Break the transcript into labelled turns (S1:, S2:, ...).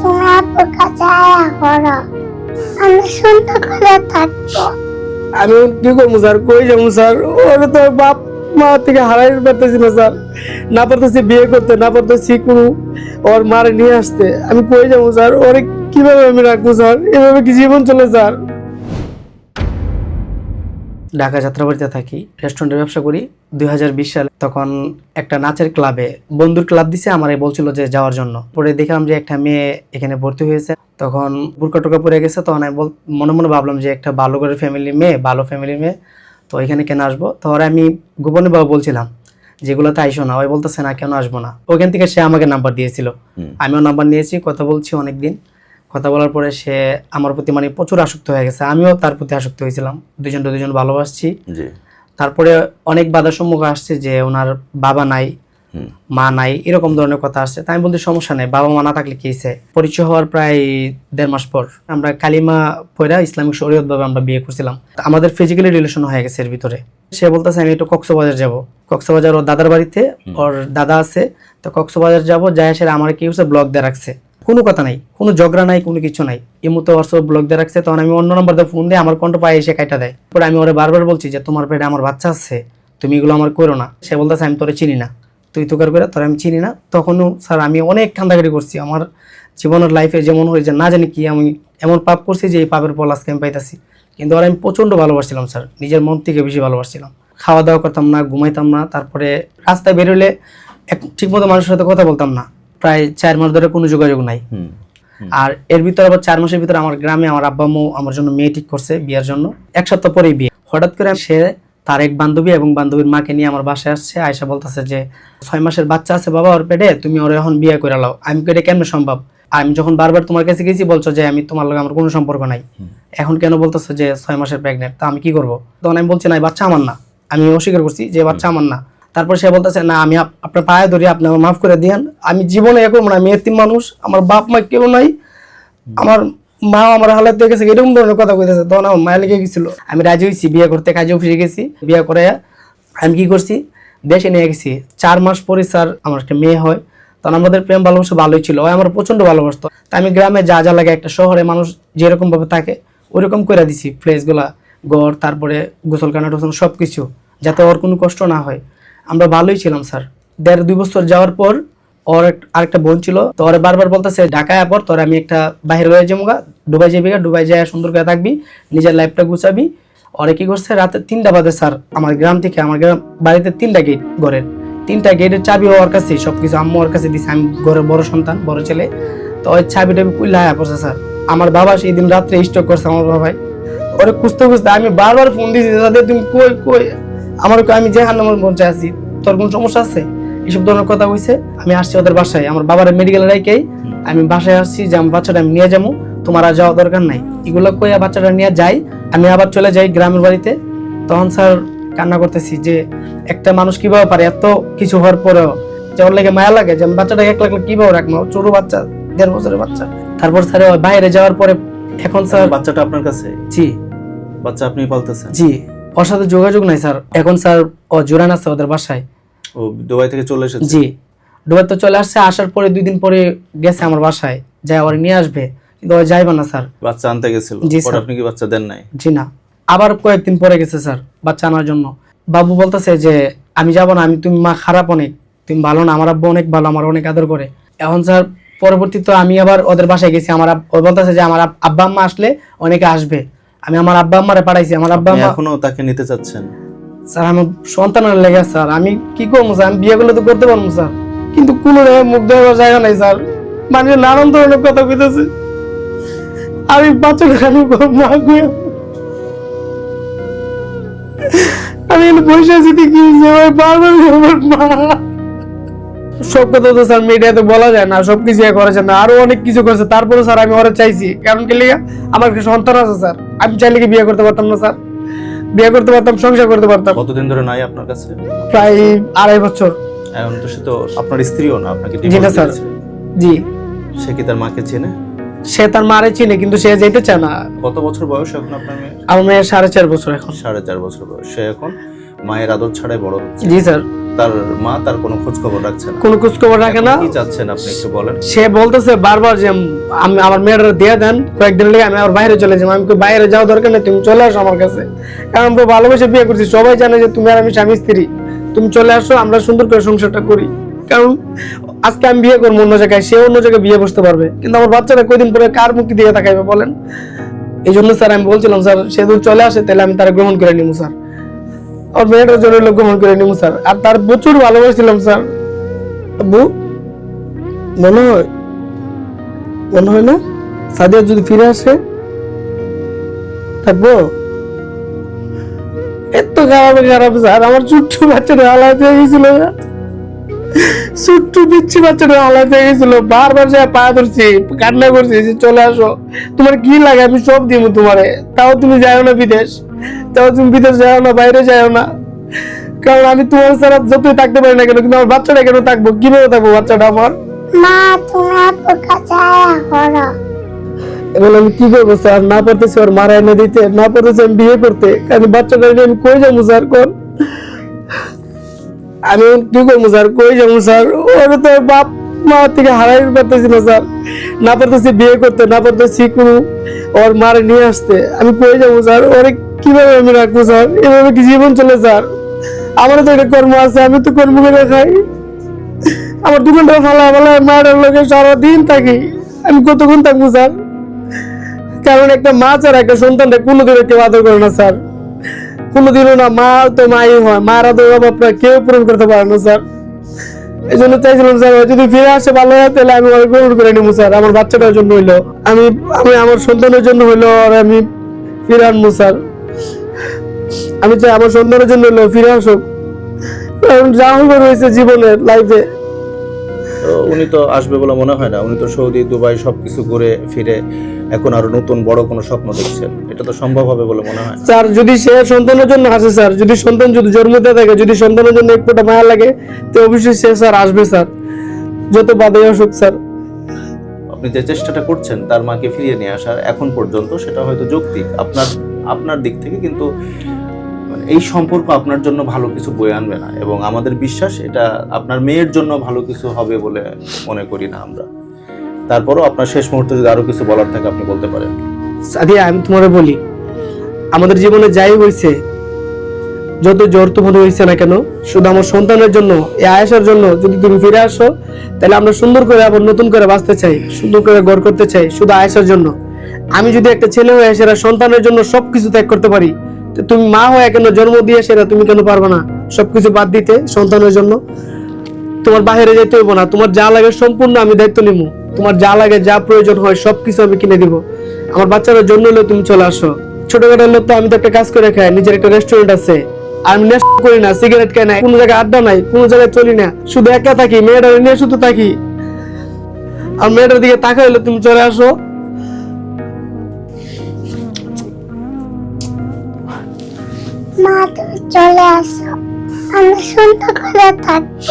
S1: তুমি আপুর কাছে আয়া করো আমি সুন্দর করে থাকব।
S2: আমি কি করব স্যার? কই যাব স্যার? ওরা তো বাপ মা থেকে হারাই পারতেছি না স্যার। না পারতেছি বিয়ে করতে, না পারতেছি কোনো ওর মারে নিয়ে আসতে। আমি কই যাব স্যার? ওরে কীভাবে আমি রাখব স্যার? এভাবে কি জীবন চলে স্যার? ঢাকা যাত্রাবাড়িতে থাকি রেস্টুরেন্টের ব্যবসা করি। দুই হাজার বিশ সালে তখন একটা নাচের ক্লাবে বন্ধুর ক্লাব দিছে আমারে বলছিল যে যাওয়ার জন্য। পরে দেখলাম যে একটা মেয়ে এখানে ভর্তি হয়েছে। তখন বুরকা টোকা পরে গেছে তখন আমি মনে মনে ভাবলাম যে একটা ভালো করে ফ্যামিলি মেয়ে ভালো ফ্যামিলি মেয়ে তো এখানে কেন আসব? তো ওরা আমি গোপনে বাবা বলছিলাম যেগুলোতে আইসো না ওই বলতেছে না কেন আসব না। ওইখান থেকে সে আমাকে নাম্বার দিয়েছিল। আমিও নাম্বার নিয়েছি কথা বলছি অনেকদিন। কথা বলার পরে সে আমার প্রতি মানে প্রচুর আসক্ত হয়ে গেছে। আমিও তার প্রতি আসক্ত হয়েছিলাম। দুজন দুজন ভালোবাসছি। তারপরে অনেক বাধার সম্মুখে আসছে যে ওনার বাবা নাই মা নাই এরকম ধরনের কথা আসছে। তাই আমি বলতে সমস্যা নেই বাবা মা না থাকলে কি হয়েছে? পরিচয় হওয়ার প্রায় দেড় মাস পর আমরা কালিমা পয়রা ইসলামিক শরীয়ত ভাবে আমরা বিয়ে করছিলাম। আমাদের ফিজিক্যালি রিলেশন হয়ে গেছে এর ভিতরে। সে বলতেছে আমি একটু কক্সবাজার যাব। কক্সবাজার ওর দাদার বাড়িতে ওর দাদা আছে। তো কক্সবাজার যাব যাই এসে আমার কি হচ্ছে ব্লগ দিয়ে রাখছে। কোনো কথা নাই, কোনো ঝগড়া নাই, কোনো কিছু নাই। এই এমতো হোয়াটসঅ্যাপ ব্লক দিয়ে রাখছে, তখন আমি অন্য নম্বর দিয়ে ফোন দিয়ে আমার কণ্ঠ পায়ে এসে কাটা দেয়। পরে আমি ওরে বারবার বলছি যে, তোমার পেটে আমার বাচ্চা আছে, তুমি এগুলো আমার করো না। সে বলতেছে, আমি তোরে চিনি না, তুই তোকার করে তোর আমি চিনি না। তখনও স্যার আমি অনেক কান্দাকাটি করছি। আমার জীবনের লাইফে যেমন হয়েছে না জানি কি, আমি এমন পাপ করছি যে এই পাপের ফল আজকে আমি পাইতাছি। কিন্তু ওরা আমি প্রচণ্ড ভালোবাসছিলাম স্যার, নিজের মন থেকে বেশি ভালোবাসছিলাম। খাওয়া দাওয়া করতাম না, ঘুমাইতাম না, তারপরে রাস্তায় বেরোলে এক ঠিকমতো মানুষের সাথে কথা বলতাম না। প্রায় চার মাস ধরে কোনো যোগাযোগ নাই। আর এর ভিতরে আবার চার মাসের ভিতরে আমার গ্রামে আমার আব্বা আম্মু আমার জন্য মেয়ে ঠিক করছে বিয়ের জন্য। এক সপ্তাহ পরেই বিয়ে। হঠাৎ করে সে তার এক বান্ধবী এবং বান্ধবীর মাকে নিয়ে আমার বাসায় আসছে আয়সা বলতেছে যে ছয় মাসের বাচ্চা আছে বাবা ওর পেটে তুমি ওর এখন বিয়ে করে লাও। আমি কেটে কেমন সম্ভব? আমি যখন বারবার তোমার কাছে গেছি বলছো যে আমি তোমার লগে আমার কোনো সম্পর্ক নাই। এখন কেন বলতেছো যে ছয় মাসের প্রেগনেন্ট তা আমি কি করব? তখন আমি বলছি না বাচ্চা আমার না। আমি অস্বীকার করছি যে বাচ্চা আমার না। তারপর সে বলতেছে, না, আমি আপ- আপনার পায়ে ধরি, আপনি আমার মাফ করে দিয়েন। আমি জীবনে এরকম না, আমি এতিম মানুষ, আমার বাপ মা কেউ নাই। আমার মা আমার হালাত হয়ে গেছে, এরকম ধরনের কথা কইতেছে। তখন আমার মায়া লেগে গেছিল। আমি রাজি হয়েছি বিয়ে করতে কাজে অফিসে গেছি। বিয়ে করে আমি কি করছি? দেশে নিয়ে গেছি। চার মাস পরে স্যার আমার একটা মেয়ে হয়। তখন আমাদের প্রেম ভালোবাসা ভালোই ছিল। আমার প্রচণ্ড ভালোবাসতো। তা আমি গ্রামে যা যা লাগে একটা শহরে মানুষ যেরকমভাবে থাকে, ওইরকম করে দিছি। প্লেসগুলা গড় তারপরে গোসলখানা টোসল সব কিছু যাতে ওর কোনো কষ্ট না হয়। আমরা ভালোই ছিলাম, স্যার। দেড় দুই বছর যাওয়ার পর ওর আরেকটা বোন ছিল, তো ওরে বারবার বলতেছে, ঢাকায় পর, তোর আমি একটা বাইরে রয়ে যাব গা, দুবাই যাবি গা ডুবাই যায় সুন্দর করে থাকবি, নিজের লাইফটা গুছাবি। ওরে কি করছে, রাতে তিনটা বাজে, স্যার, আমার গ্রাম থেকে, আমার গ্রাম, বাড়িতে তিনটা গেট ঘরের তিনটা গেটের চাবি ওর কাছে, সবকিছু আম্মু ওর কাছে দিছে, আমি ঘরের বড় সন্তান, বড় ছেলে। তো ওই চাবি টাবি কুইলা আয়া পড়ছে, স্যার। আমার বাবা সেই দিন রাত্রে স্টক করছে আমার বাবাই। ওরে খুঁজতে খুঁজতে আমি বারবার ফোন দিয়েছি দাদা তুমি কই কই? আমার আমি যেখানে আমার মঞ্চে আছি। তোর কোন সমস্যা আছে? এইসব ধরনের কথা হইছে আমি আসছি ওদের বাসায়। আমার বাবার মেডিকেল রাইকেই আমি বাসায় আসছি যে আমার বাচ্চাটা আমি নিয়ে যাব। তোমার আর যাওয়া দরকার নাই। এগুলো কইয়া বাচ্চাটা নিয়ে যাই। আমি আবার চলে যাই গ্রামের বাড়িতে। তখন স্যার কান্না করতেছি যে একটা মানুষ কীভাবে পারে? এত কিছু হওয়ার পরেও যে ওর লাগে মায়া লাগে যে আমি বাচ্চাটাকে এক লাখ কীভাবে রাখব? ছোট বাচ্চা দেড় বছরের বাচ্চা। তারপর স্যার বাইরে যাওয়ার পরে এখন স্যার
S3: বাচ্চাটা আপনার কাছে?
S2: জি।
S3: বাচ্চা আপনি পালতেছেন?
S2: জি। ওর সাথে যোগাযোগ নাই স্যার। এখন স্যার ও জোরান আছে ওদের বাসায়।
S3: ও দুবাই থেকে চলে এসেছে?
S2: জি। দুবার তো চলে আসছে আসার পরে দুই দিন পরে গেছে আমার বাসায়। যাই আবার নিয়ে আসবে কিন্তু ও যাইবে না স্যার।
S3: বাচ্চা আনতে গেছিল।
S2: জি, স্যার।
S3: আপনি কি বাচ্চা দেন নাই?
S2: জি না। আবার কয়েকদিন পরে গেছে স্যার বাচ্চা আনার জন্য। বাবু বলতেছে যে আমি যাব না আমি তুমি মা খারাপ অনেক তুমি ভালো না আমার আব্বু অনেক ভালো আমার অনেক আদর করে। এখন স্যার পরবর্তীতে আমি আবার ওদের বাসায় গেছি আমার ও বলতেছে যে আমার আব্বা আম্মা আসলে অনেকে আসবে। আমি আমার আব্বা আম্মারে পাঠাইছি আমার আব্বা আম্মা
S3: এখনও তাকে নিতে চাচ্ছেন?
S2: স্যার আমার সন্তানের লেগে স্যার। আমি কি করব স্যার? আমি বিয়ে করলে তো করতে পারব স্যার। কিন্তু কোনো জায়গায় মুখ দেওয়ার জায়গা নাই স্যার। মানুষের নানান ধরনের কথা কইতেছে। আমি বাচ্চাটা কেন মা গুয়ে আমি বসে আছি কি আমার বারবার আমার মা। সব কথা তো স্যার মিডিয়াতে বলা যায় না সব কিছু করা না আরও অনেক কিছু করেছে। তারপরে স্যার আমি ওরা চাইছি। কারণ কি লিগা আমার সন্তান আছে স্যার। আমি চাইলে কি বিয়ে করতে পারতাম না স্যার? বিয়ে করতে পারতাম সংসার করতে পারতাম।
S3: কতদিন ধরে নাই আপনার কাছে?
S2: প্রায় আড়াই বছর।
S3: এখন তো সে তো আপনার স্ত্রীও না আপনাকে
S2: জি না স্যার। জি।
S3: সে কি তার মাকে চেনে?
S2: সে তার মারে চিনে কিন্তু সে যেতে চায় না।
S3: কত বছর বয়স এখন আপনার মেয়ে
S2: আমার মেয়ের সাড়ে চার বছর এখন।
S3: সাড়ে চার বছর বয়স। সে এখন মায়ের আদর ছাড়াই বড় হচ্ছে।
S2: জি স্যার।
S3: তার মা তার কোনো খোঁজ খবর রাখছে না।
S2: কোনো খোঁজ খবর রাখে না।
S3: কি চাচ্ছেন আপনি একটু বলেন।
S2: সে বলতেছে বারবার যে আমি আমার মেয়েটা দিয়ে দেন কয়েকদিন লেগে আমি আমার বাইরে চলে যাব। আমি বাইরে যাওয়া দরকার নেই তুমি চলে আসো আমার কাছে। কারণ আমরা ভালোবেসে বিয়ে করছি সবাই জানে যে তুমি আর আমি স্বামী স্ত্রী। তুমি চলে আসো আমরা সুন্দর করে সংসারটা করি। কারণ আজকে আমি বিয়ে করব অন্য জায়গায় সে অন্য জায়গায় বিয়ে বসতে পারবে। কিন্তু আমার বাচ্চারা কয়দিন পরে কার মুক্তি দিয়ে তাকাইবে বলেন? এই জন্য স্যার আমি বলছিলাম স্যার সে যদি চলে আসে তাহলে আমি তারা গ্রহণ করে নিবো স্যার। আর মেয়েটার জন্য হলো গ্রহণ করে নিবো স্যার। আর তার প্রচুর ভালোবাসছিলাম স্যার। আব্বু, মনে হয় মনে হয় না? সাদিয়া যদি ফিরে আসে? থাকব এত খারাপ খারাপ, স্যার। আমার ছোট্ট বাচ্চাটা আলাদা হয়ে গেছিল ছোট্ট, পিচ্ছি বাচ্চাটা আলাদা হয়ে গেছিল। বারবার সে পা ধরছি, কান্না করছি, যে চলে আসো। তোমার কি লাগে? আমি সব দিব তোমারে। তাও তুমি যাও না বিদেশ। তাও তুমি বিদেশ যাও না বাইরে যাও না। কারণ আমি তোমার ছাড়া যতই থাকতে পারি না কেন কিন্তু আমার বাচ্চাটা কেন থাকব? কীভাবে থাকব বাচ্চাটা আমার?
S1: মা তুমি আপুর কাছে আয়া করো
S2: এখন আমি কি করব স্যার? না পারতেছি ওর মারা এনে দিতে না পারতেছি আমি বিয়ে করতে। কারণ বাচ্চাটা নিয়ে আমি কই যাব স্যার কোন আমি কি করব স্যার? কই যাব স্যার? ওর তো বাপ মা থেকে হারাই পারতেছি না স্যার। না পারতেছি বিয়ে করতে না পারতেছি কোনো ওর মারে নিয়ে আসতে। আমি কই যাব স্যার? ওরে কীভাবে আমি রাখব, স্যার? এভাবে কি জীবন চলে, স্যার? আমারও তো একটা কর্ম আছে, আমি তো কর্ম করে খাই। আমার দোকানটা ফালা ফালা মায়ের লোকে সারাদিন থাকি। আমি কতক্ষণ থাকব, স্যার? কারণ একটা মা ছাড়া একটা সন্তানটা কোনোদিনও কেউ আদর করে না, স্যার। কোনোদিনও না মা তো মাই হয়। মার আদর অভাবটা কেউ পূরণ করতে পারে না, স্যার। এই জন্য চাইছিলাম, স্যার, যদি ফিরে আসে ভালো হয়, তাহলে আমি ওরা গ্রহণ করে নেব, স্যার। আমার বাচ্চাটার জন্য হইল, আমি আমি আমার সন্তানের জন্য হইল, আর আমি ফিরে আনব, স্যার। আমি চাই আমার সন্তানের জন্য ফিরে আসুক। কারণ যা হইবার হয়েছে জীবনের লাইফে
S3: উনি তো আসবে বলে মনে হয় না। উনি তো সৌদি দুবাই সবকিছু করে ফিরে এখন আরও নতুন বড় কোনো স্বপ্ন দেখছেন। এটা তো সম্ভব হবে বলে মনে হয়।
S2: স্যার যদি সে সন্তানের জন্য আসে স্যার যদি সন্তান যদি জন্ম দিয়ে থাকে যদি সন্তানের জন্য এক ফোঁটা মায়া লাগে তো অবশ্যই সে স্যার আসবে স্যার। যত বাধে আসুক স্যার।
S3: আপনি যে চেষ্টাটা করছেন তার মাকে ফিরিয়ে নিয়ে আসার এখন পর্যন্ত সেটা হয়তো যৌক্তিক। আপনার আপনার দিক থেকে কিন্তু এই সম্পর্ক আপনার জন্য ভালো কিছু বয়ে আনবে না। এবং আমাদের বিশ্বাস এটা আপনার মেয়ের জন্য ভালো কিছু হবে বলে মনে করি না আমরা। তারপরও আপনার শেষ মুহূর্তে যদি আরও কিছু বলার থাকে আপনি বলতে পারেন।
S2: সাদিয়া, আমি তোমারে বলি, আমাদের জীবনে যাই হয়েছে যত জ্বর তুফান হয়েছে না কেন, শুধু আমার সন্তানের জন্য, এই আয়েশার জন্য যদি তুমি ফিরে আসো, তাহলে আমরা সুন্দর করে আবার নতুন করে বাঁচতে চাই, সুন্দর করে গড় করতে চাই, শুধু আয়েশার জন্য। আমি যদি একটা ছেলে হয়ে সেরা সন্তানের জন্য সবকিছু ত্যাগ করতে পারি তুমি মা হয়ে কেন জন্ম দিয়ে সেটা তুমি কেন পারবে না? সবকিছু বাদ দিতে সন্তানের জন্য। তোমার বাইরে যেতে হইব না। তোমার যা লাগে সম্পূর্ণ আমি দায়িত্ব নিব। তোমার যা লাগে, যা প্রয়োজন হয়, সবকিছু আমি কিনে দিব। আমার বাচ্চাদের জন্য হলেও তুমি চলে আসো। ছোটখাটো হলেও তো, আমি তো একটা কাজ করে খাই। নিজের একটা রেস্টুরেন্ট আছে। আমি নেশা করি না সিগারেট খাই না, কোনো জায়গায় আড্ডা নাই, কোনো জায়গায় চলি না। শুধু একা থাকি মেয়েটা নিয়ে শুধু থাকি। আর মেয়েটার দিকে তাকা হলে তুমি চলে আসো।
S1: মা তুমি চলে আসো। আমি সুন্দর করে থাকব।